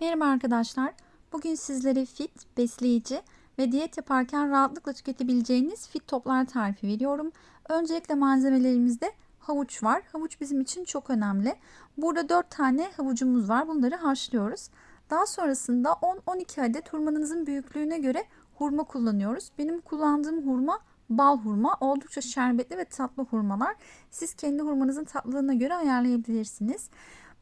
Merhaba arkadaşlar. Bugün sizlere fit, besleyici ve diyet yaparken rahatlıkla tüketebileceğiniz fit toplar tarifi veriyorum. Öncelikle malzemelerimizde havuç var. Havuç bizim için çok önemli. Burada 4 tane havucumuz var. Bunları haşlıyoruz. Daha sonrasında 10-12 adet hurmanızın büyüklüğüne göre hurma kullanıyoruz. Benim kullandığım hurma bal hurma. Oldukça şerbetli ve tatlı hurmalar. Siz kendi hurmanızın tatlılığına göre ayarlayabilirsiniz.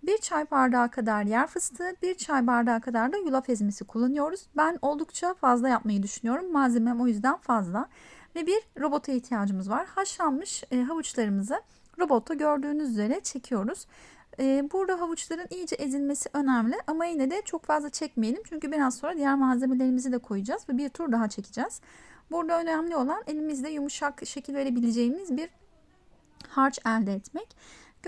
1 çay bardağı kadar yer fıstığı, 1 çay bardağı kadar da yulaf ezmesi kullanıyoruz. Ben oldukça fazla yapmayı düşünüyorum. Malzemem o yüzden fazla. Ve bir robota ihtiyacımız var. Haşlanmış e, havuçlarımızı robotta gördüğünüz üzere çekiyoruz. E, burada havuçların iyice ezilmesi önemli ama yine de çok fazla çekmeyelim. Çünkü biraz sonra diğer malzemelerimizi de koyacağız ve bir tur daha çekeceğiz. Burada önemli olan elimizde yumuşak şekil verebileceğimiz bir harç elde etmek.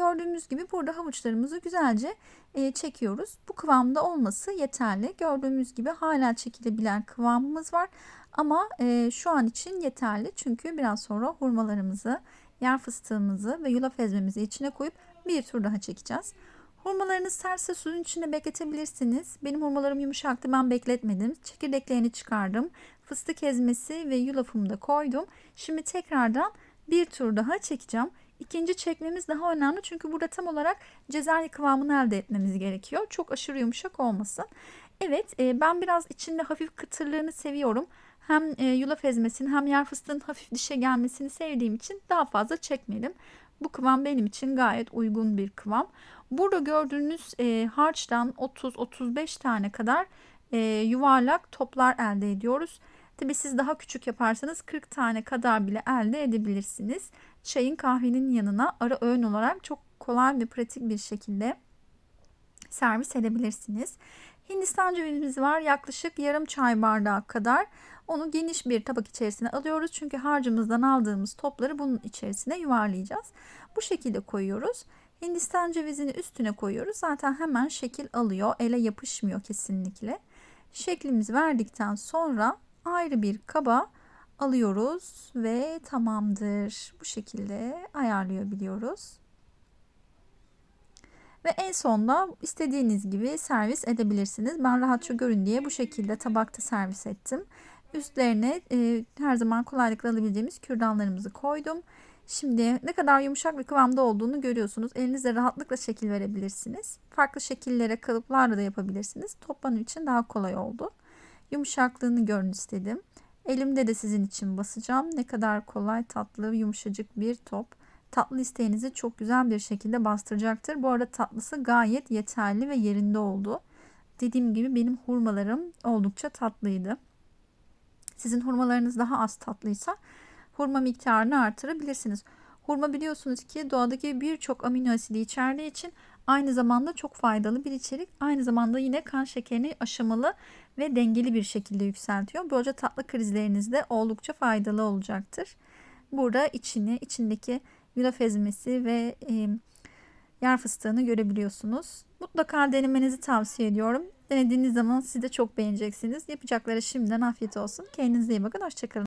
Gördüğümüz gibi burada havuçlarımızı güzelce e, çekiyoruz. Bu kıvamda olması yeterli. Gördüğümüz gibi hala çekilebilen kıvamımız var. Ama e, şu an için yeterli. Çünkü biraz sonra hurmalarımızı, yer fıstığımızı ve yulaf ezmemizi içine koyup bir tur daha çekeceğiz. Hurmalarınız serse suyun içinde bekletebilirsiniz. Benim hurmalarım yumuşaktı ben bekletmedim. Çekirdeklerini çıkardım. Fıstık ezmesi ve yulafımı da koydum. Şimdi tekrardan bir tur daha çekeceğim. İkinci çekmemiz daha önemli çünkü burada tam olarak cezerye kıvamını elde etmemiz gerekiyor. Çok aşırı yumuşak olmasın. Evet e, ben biraz içinde hafif kıtırlığını seviyorum. Hem e, yulaf ezmesini hem yer fıstığın hafif dişe gelmesini sevdiğim için daha fazla çekmedim. Bu kıvam benim için gayet uygun bir kıvam. Burada gördüğünüz e, harçtan 30-35 tane kadar yuvarlak toplar elde ediyoruz. Tabi siz daha küçük yaparsanız 40 tane kadar bile elde edebilirsiniz. Çayın kahvenin yanına ara öğün olarak çok kolay ve pratik bir şekilde servis edebilirsiniz. Hindistan cevizimiz var yaklaşık yarım çay bardağı kadar. Onu geniş bir tabak içerisine alıyoruz. Çünkü harcımızdan aldığımız topları bunun içerisine yuvarlayacağız. Bu şekilde koyuyoruz. Hindistan cevizini üstüne koyuyoruz. Zaten hemen şekil alıyor. Ele yapışmıyor kesinlikle. Şeklimizi verdikten sonra ayrı bir kaba alıyoruz ve tamamdır. Bu şekilde ayarlayabiliyoruz. Ve en sonda istediğiniz gibi servis edebilirsiniz. Ben rahatça görün diye bu şekilde tabakta servis ettim. Üstlerine e, her zaman kolaylıkla alabileceğimiz kürdanlarımızı koydum. Şimdi ne kadar yumuşak bir kıvamda olduğunu görüyorsunuz. Elinizle rahatlıkla şekil verebilirsiniz. Farklı şekillere, kalıplarla da yapabilirsiniz. Top için daha kolay oldu. Yumuşaklığını görün istedim. Elimde de sizin için basacağım. Ne kadar kolay, tatlı, yumuşacık bir top. Tatlı isteğinizi çok güzel bir şekilde bastıracaktır. Bu arada tatlısı gayet yeterli ve yerinde oldu. Dediğim gibi benim hurmalarım oldukça tatlıydı. Sizin hurmalarınız daha az tatlıysa hurma miktarını artırabilirsiniz. Hurma biliyorsunuz ki doğadaki birçok amino asidi içerdiği için aynı zamanda çok faydalı bir içerik. Aynı zamanda yine kan şekerini aşamalı ve dengeli bir şekilde yükseltiyor. Böylece tatlı krizlerinizde oldukça faydalı olacaktır. Burada içini, içindeki yulaf ezmesi ve e, yer fıstığını görebiliyorsunuz. Mutlaka denemenizi tavsiye ediyorum. Denediğiniz zaman siz de çok beğeneceksiniz. Yapacakları şimdiden afiyet olsun. Kendinize iyi bakın. Hoşçakalın.